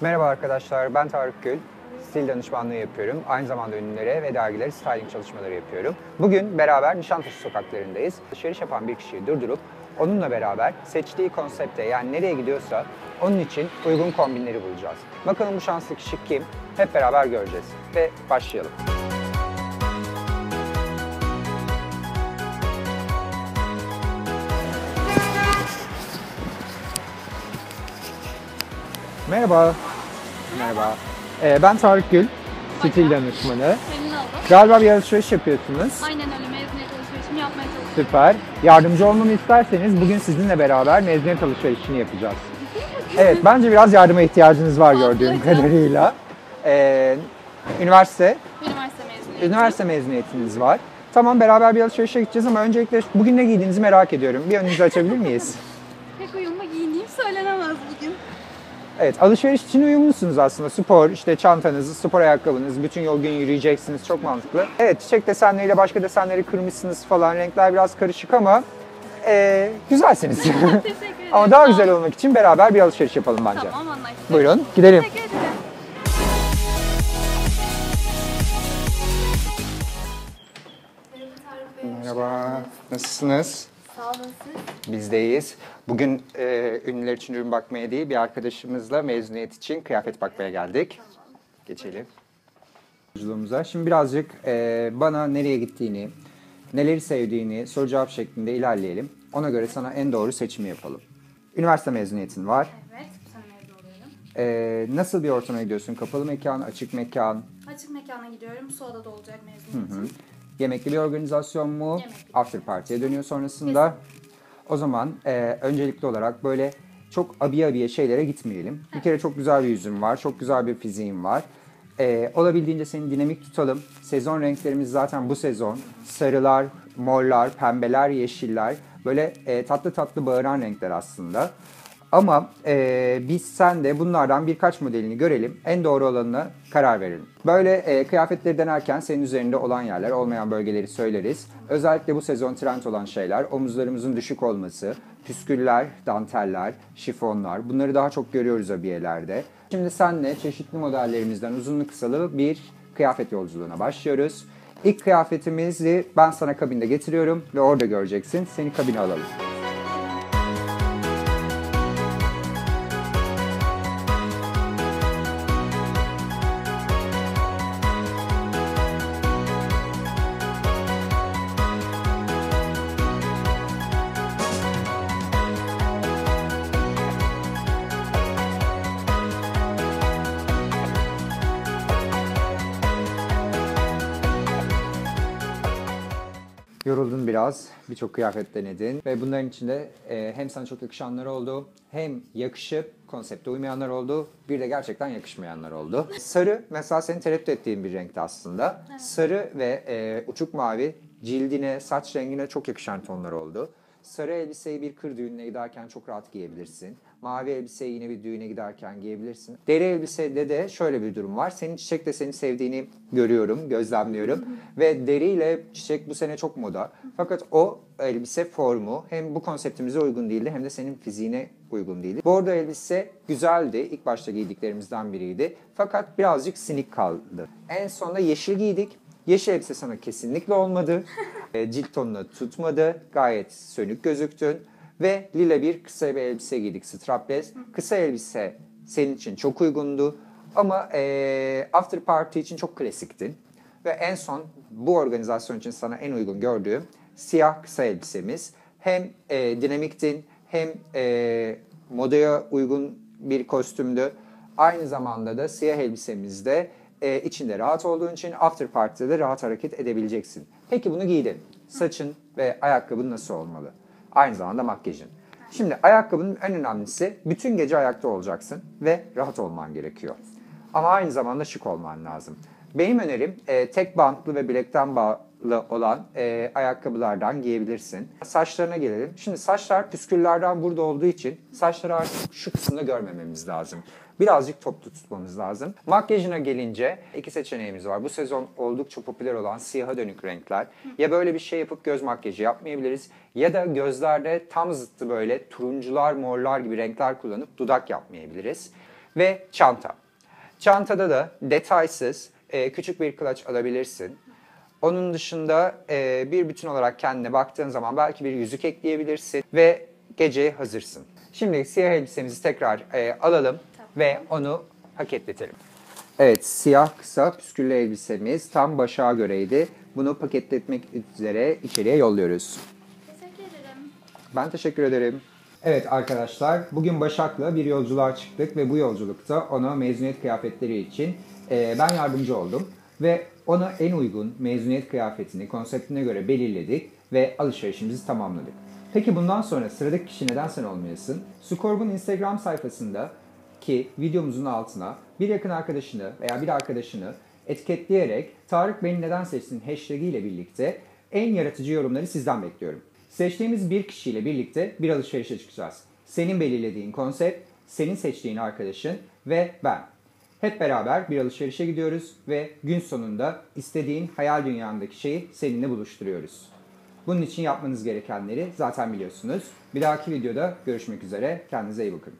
Merhaba arkadaşlar, ben Tarık Gül. Stil danışmanlığı yapıyorum. Aynı zamanda ünlülere ve dergilere styling çalışmaları yapıyorum. Bugün beraber Nişantaşı sokaklarındayız. Alışveriş yapan bir kişiyi durdurup onunla beraber seçtiği konsepte yani nereye gidiyorsa onun için uygun kombinleri bulacağız. Bakalım bu şanslı kişi kim? Hep beraber göreceğiz. Ve başlayalım. Merhaba. Merhaba. Ee, ben Tarık Gül, stil danışmanı. Galiba bir alışveriş yapıyorsunuz. Aynen öyle mezuniyet alışverişimi yapmaya çalışıyorum. Süper. Yardımcı olmamı isterseniz bugün sizinle beraber mezuniyet alışverişini yapacağız. Evet, bence biraz yardıma ihtiyacınız var gördüğüm kadarıyla. Ee, üniversite, Üniversite mezuniyeti. üniversite mezuniyetiniz var. Tamam beraber bir alışverişe gideceğiz ama öncelikle bugün ne giydiğinizi merak ediyorum. Bir önünüzü açabilir miyiz? Pek uyumlu giyineyim söylenemez bugün. Evet, alışveriş için uyumlusunuz aslında. Spor, işte çantanız, spor ayakkabınız, bütün yol gün yürüyeceksiniz. Çok mantıklı. Evet, çiçek desenleriyle başka desenleri kırmışsınız falan. Renkler biraz karışık ama eee, güzelsiniz. Teşekkür ederim. ama daha güzel ol. olmak için beraber bir alışveriş yapalım bence. Tamam anlaştık. Buyurun, gidelim. Teşekkür ederim. Merhaba, nasılsınız? Sağ olun siz. Bizdeyiz. Bugün eee ünlüler için ürün bakmaya değil, bir arkadaşımızla mezuniyet için kıyafet bakmaya geldik. Geçelim. Yolculuğumuza. Şimdi birazcık eee, bana nereye gittiğini, neleri sevdiğini soru cevap şeklinde ilerleyelim. Ona göre sana en doğru seçimi yapalım. Üniversite mezuniyetin var. Evet bu sene mezun oluyorum. Nasıl bir ortama gidiyorsun? Kapalı mekan, açık mekan, Açık mekana gidiyorum. Suada'da olacak mezuniyetim. Yemekli bir organizasyon mu? Yemekli. After party'ye dönüyor sonrasında. O zaman eee, öncelikli olarak böyle çok abiye abiye şeylere gitmeyelim. Bir kere çok güzel bir yüzün var, çok güzel bir fiziğin var. Eee, olabildiğince seni dinamik tutalım. Sezon renklerimiz zaten bu sezon. Sarılar, morlar, pembeler, yeşiller. Böyle eee, tatlı tatlı bağıran renkler aslında. Ama eee, biz sen de bunlardan birkaç modelini görelim. En doğru olanına karar verelim. Böyle eee, kıyafetleri denerken senin üzerinde olan yerler, olmayan bölgeleri söyleriz. Özellikle bu sezon trend olan şeyler omuzlarımızın düşük olması, püsküller, danteller, şifonlar. Bunları daha çok görüyoruz abiyelerde. Şimdi senle çeşitli modellerimizden uzunlu kısalı bir kıyafet yolculuğuna başlıyoruz. İlk kıyafetimizi ben sana kabinde getiriyorum ve orada göreceksin. Seni kabine alalım. Yoruldun biraz, birçok kıyafet denedin ve bunların içinde e, hem sana çok yakışanlar oldu, hem yakışıp konsepte uymayanlar oldu, bir de gerçekten yakışmayanlar oldu. Sarı mesela senin tereddüt ettiğin bir renkti aslında. Sarı ve e, uçuk mavi cildine, saç rengine çok yakışan tonlar oldu. Sarı elbiseyi bir kır düğününe giderken çok rahat giyebilirsin. Mavi elbiseyi yine bir düğüne giderken giyebilirsin. Deri elbisede de şöyle bir durum var. Senin çiçek de seni sevdiğini görüyorum, gözlemliyorum. Ve deriyle çiçek bu sene çok moda. Fakat o elbise formu hem bu konseptimize uygun değildi hem de senin fiziğine uygun değildi. Bordo elbise güzeldi. İlk başta giydiklerimizden biriydi. Fakat birazcık sinik kaldı. En sonunda yeşil giydik. Yeşil elbise sana kesinlikle olmadı. E, Cilt tonunu tutmadı. Gayet sönük gözüktün. Ve lila bir kısa bir elbise giydik strapless. Kısa elbise senin için çok uygundu. Ama e, after party için çok klasiktin. Ve en son bu organizasyon için sana en uygun gördüğüm siyah kısa elbisemiz. Hem e, dinamiktin hem e, modaya uygun bir kostümdü. Aynı zamanda da siyah elbisemizde e, içinde rahat olduğun için after party'de de rahat hareket edebileceksin. Peki bunu giydin. Saçın ve ayakkabın nasıl olmalı? Aynı zamanda makyajın. Şimdi ayakkabının en önemlisi bütün gece ayakta olacaksın ve rahat olman gerekiyor. Ama aynı zamanda şık olman lazım. Benim önerim e, tek bantlı ve bilekten bağlı olan e, ayakkabılardan giyebilirsin. Saçlarına gelelim. Şimdi saçlar püsküllerden burada olduğu için saçları artık şu kısımda görmememiz lazım. Birazcık toplu tutmamız lazım. Makyajına gelince iki seçeneğimiz var. Bu sezon oldukça popüler olan siyaha dönük renkler. Ya böyle bir şey yapıp göz makyajı yapmayabiliriz ya da gözlerde tam zıttı böyle turuncular, morlar gibi renkler kullanıp dudak yapmayabiliriz. ve çanta. Çantada da detaysız e, küçük bir klaç alabilirsin. Onun dışında e, bir bütün olarak kendine baktığın zaman belki bir yüzük ekleyebilirsin ve geceye hazırsın. Şimdi siyah elbisemizi tekrar e, alalım ve onu paketletelim. Evet, siyah kısa püsküllü elbisemiz tam başa göreydi. Bunu paketletmek üzere içeriye yolluyoruz. Teşekkür ederim. Ben teşekkür ederim. Evet arkadaşlar, bugün Başak'la bir yolculuğa çıktık ve bu yolculukta ona mezuniyet kıyafetleri için e, ben yardımcı oldum. Ve ona en uygun mezuniyet kıyafetini konseptine göre belirledik ve alışverişimizi tamamladık. Peki bundan sonra sıradaki kişi neden sen olmayasın? Scorb'un Instagram sayfasında ki videomuzun altına bir yakın arkadaşını veya bir arkadaşını etiketleyerek Tarık beni neden seçtin hashtag ile birlikte en yaratıcı yorumları sizden bekliyorum. Seçtiğimiz bir kişiyle birlikte bir alışverişe çıkacağız. Senin belirlediğin konsept, senin seçtiğin arkadaşın ve ben. Hep beraber bir alışverişe gidiyoruz ve gün sonunda istediğin hayal dünyandaki şeyi seninle buluşturuyoruz. Bunun için yapmanız gerekenleri zaten biliyorsunuz. Bir dahaki videoda görüşmek üzere. Kendinize iyi bakın.